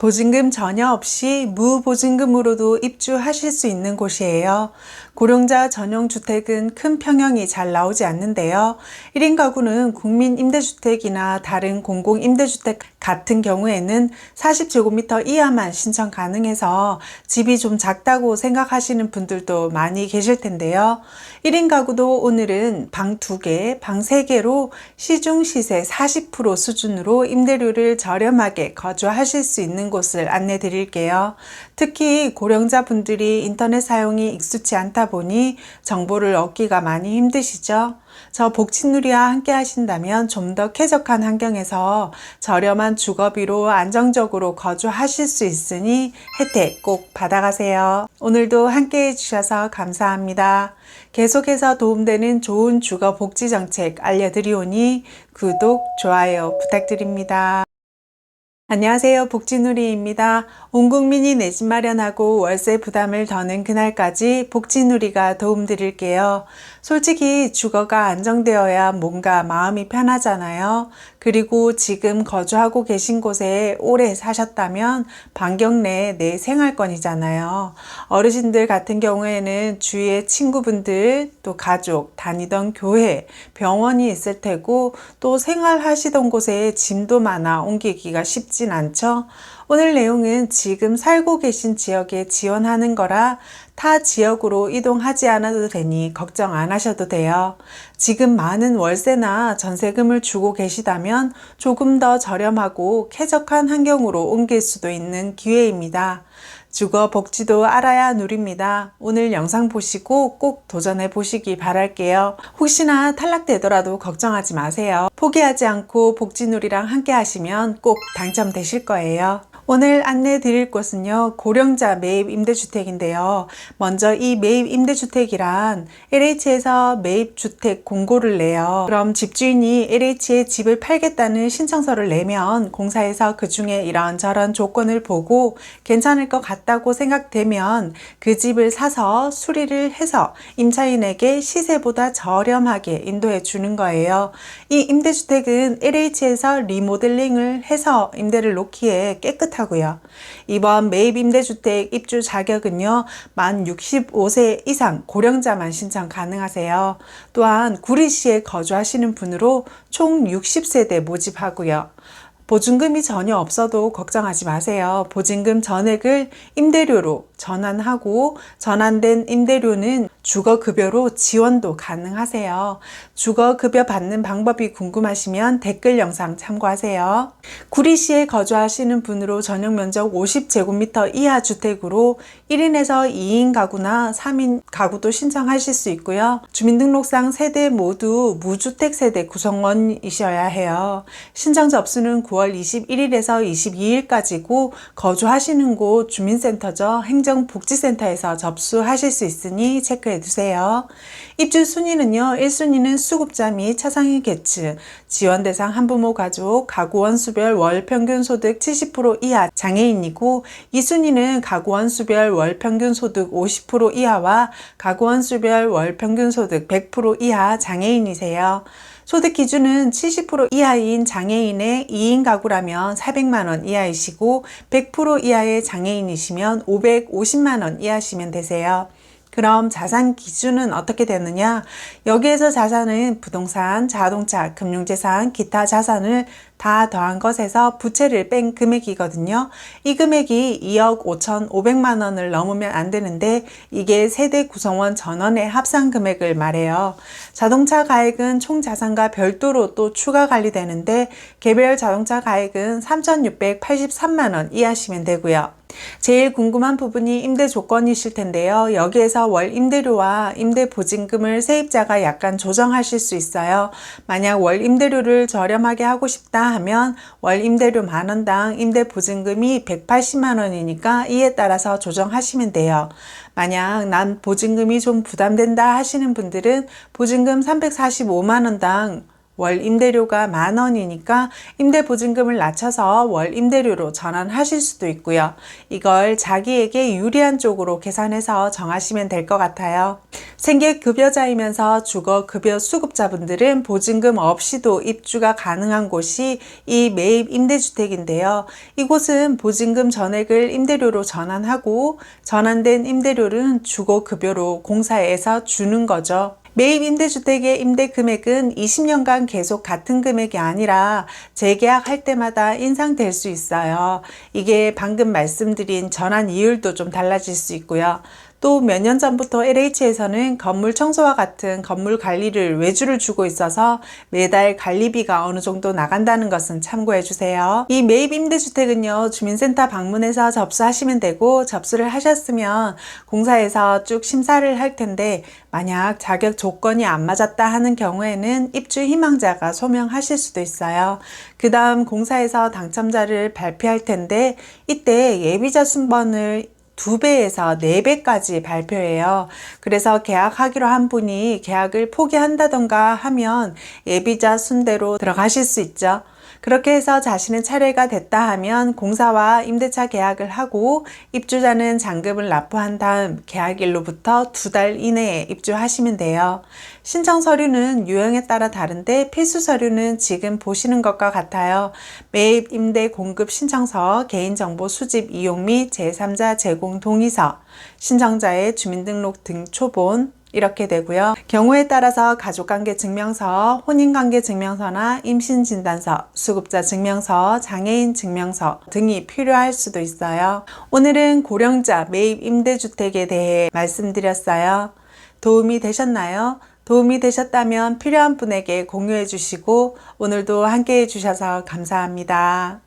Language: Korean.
보증금 전혀 없이 무보증금으로도 입주하실 수 있는 곳이에요. 고령자 전용 주택은 큰 평형이 잘 나오지 않는데요. 1인 가구는 국민 임대주택이나 다른 공공 임대주택 같은 경우에는 40제곱미터 이하만 신청 가능해서 집이 좀 작다고 생각하시는 분들도 많이 계실 텐데요. 1인 가구도 오늘은 방 2개, 방 3개로 시중 시세 40% 수준으로 임대료를 저렴하게 거주하실 수 있는 곳을 안내 드릴게요. 특히 고령자 분들이 인터넷 사용이 익숙치 않다 보니 정보를 얻기가 많이 힘드시죠? 저 복지누리와 함께 하신다면 좀 더 쾌적한 환경에서 저렴한 주거비로 안정적으로 거주하실 수 있으니 혜택 꼭 받아가세요. 오늘도 함께 해주셔서 감사합니다. 계속해서 도움되는 좋은 주거 복지 정책 알려드리오니 구독, 좋아요 부탁드립니다. 안녕하세요. 복지누리입니다. 온 국민이 내 집 마련하고 월세 부담을 더는 그날까지 복지누리가 도움드릴게요. 솔직히 주거가 안정되어야 뭔가 마음이 편하잖아요. 그리고 지금 거주하고 계신 곳에 오래 사셨다면 반경 내에 내 생활권이잖아요. 어르신들 같은 경우에는 주위에 친구분들, 또 가족, 다니던 교회, 병원이 있을 테고 또 생활하시던 곳에 짐도 많아 옮기기가 쉽진 않죠. 오늘 내용은 지금 살고 계신 지역에 지원하는 거라 타 지역으로 이동하지 않아도 되니 걱정 안 하셔도 돼요. 지금 많은 월세나 전세금을 주고 계시다면 조금 더 저렴하고 쾌적한 환경으로 옮길 수도 있는 기회입니다. 주거 복지도 알아야 누립니다. 오늘 영상 보시고 꼭 도전해 보시기 바랄게요. 혹시나 탈락되더라도 걱정하지 마세요. 포기하지 않고 복지 누리랑 함께 하시면 꼭 당첨되실 거예요. 오늘 안내 드릴 곳은요, 고령자 매입 임대주택인데요. 먼저 이 매입 임대주택이란 LH에서 매입 주택 공고를 내요. 그럼 집주인이 LH에 집을 팔겠다는 신청서를 내면 공사에서 그 중에 이런저런 조건을 보고 괜찮을 것 같다고 생각되면 그 집을 사서 수리를 해서 임차인에게 시세보다 저렴하게 인도해 주는 거예요. 이 임대주택은 LH에서 리모델링을 해서 임대를 놓기에 깨끗하 고 하고요. 이번 매입 임대주택 입주 자격은요, 만 65세 이상 고령자만 신청 가능하세요. 또한 구리시에 거주하시는 분으로 총 60세대 모집하고요. 보증금이 전혀 없어도 걱정하지 마세요. 보증금 전액을 임대료로 전환하고 전환된 임대료는 주거급여로 지원도 가능하세요. 주거급여 받는 방법이 궁금하시면 댓글 영상 참고하세요. 구리시에 거주하시는 분으로 전용 면적 50제곱미터 이하 주택으로 1인에서 2인 가구나 3인 가구도 신청하실 수 있고요. 주민등록상 세대 모두 무주택 세대 구성원이셔야 해요. 신청 접수는 9월 21일에서 22일까지고 거주하시는 곳 주민센터죠. 행정복지센터에서 접수하실 수 있으니 체크 해 두세요. 입주 순위는요. 1순위는 수급자 및 차상위 계층, 지원 대상 한부모 가족, 가구 원 수별 월 평균 소득 70% 이하 장애인이고 2순위는 가구 원 수별 월 평균 소득 50% 이하와 가구 원 수별 월 평균 소득 100% 이하 장애인이세요. 소득 기준은 70% 이하인 장애인의 2인 가구라면 400만원 이하이시고 100% 이하의 장애인이시면 550만원 이하시면 되세요. 그럼 자산 기준은 어떻게 되느냐? 여기에서 자산은 부동산, 자동차, 금융재산, 기타 자산을 다 더한 것에서 부채를 뺀 금액이거든요. 이 금액이 2억 5천5백만 원을 넘으면 안 되는데 이게 세대 구성원 전원의 합산 금액을 말해요. 자동차 가액은 총 자산과 별도로 또 추가 관리되는데 개별 자동차 가액은 3,683만 원 이하시면 되고요. 제일 궁금한 부분이 임대 조건이실 텐데요. 여기에서 월 임대료와 임대 보증금을 세입자가 약간 조정하실 수 있어요. 만약 월 임대료를 저렴하게 하고 싶다 하면 월 임대료 만 원당 임대 보증금이 180만 원이니까 이에 따라서 조정하시면 돼요. 만약 난 보증금이 좀 부담된다 하시는 분들은 보증금 345만 원당 월 임대료가 만 원이니까 임대 보증금을 낮춰서 월 임대료로 전환하실 수도 있고요. 이걸 자기에게 유리한 쪽으로 계산해서 정하시면 될 것 같아요. 생계급여자이면서 주거급여 수급자분들은 보증금 없이도 입주가 가능한 곳이 이 매입 임대주택인데요. 이곳은 보증금 전액을 임대료로 전환하고 전환된 임대료는 주거급여로 공사에서 주는 거죠. 매입 임대주택의 임대 금액은 20년간 계속 같은 금액이 아니라 재계약할 때마다 인상될 수 있어요. 이게 방금 말씀드린 전환 이율도 좀 달라질 수 있고요. 또 몇 년 전부터 LH에서는 건물 청소와 같은 건물 관리를 외주를 주고 있어서 매달 관리비가 어느 정도 나간다는 것은 참고해 주세요. 이 매입 임대주택은요, 주민센터 방문해서 접수하시면 되고, 접수를 하셨으면 공사에서 쭉 심사를 할 텐데, 만약 자격 조건이 안 맞았다 하는 경우에는 입주 희망자가 소명하실 수도 있어요. 그 다음 공사에서 당첨자를 발표할 텐데, 이때 예비자 순번을 두 배에서 네 배까지 발표해요. 그래서 계약하기로 한 분이 계약을 포기한다던가 하면 예비자 순대로 들어가실 수 있죠. 그렇게 해서 자신의 차례가 됐다 하면 공사와 임대차 계약을 하고 입주자는 잔금을 납부한 다음 계약일로부터 두 달 이내에 입주하시면 돼요. 신청 서류는 유형에 따라 다른데 필수 서류는 지금 보시는 것과 같아요. 매입 임대 공급 신청서, 개인정보 수집 이용 및 제3자 제공 동의서, 신청자의 주민등록 등 초본, 이렇게 되고요. 경우에 따라서 가족관계 증명서, 혼인관계 증명서나 임신진단서, 수급자 증명서, 장애인 증명서 등이 필요할 수도 있어요. 오늘은 고령자 매입 임대주택에 대해 말씀드렸어요. 도움이 되셨나요? 도움이 되셨다면 필요한 분에게 공유해 주시고 오늘도 함께 해 주셔서 감사합니다.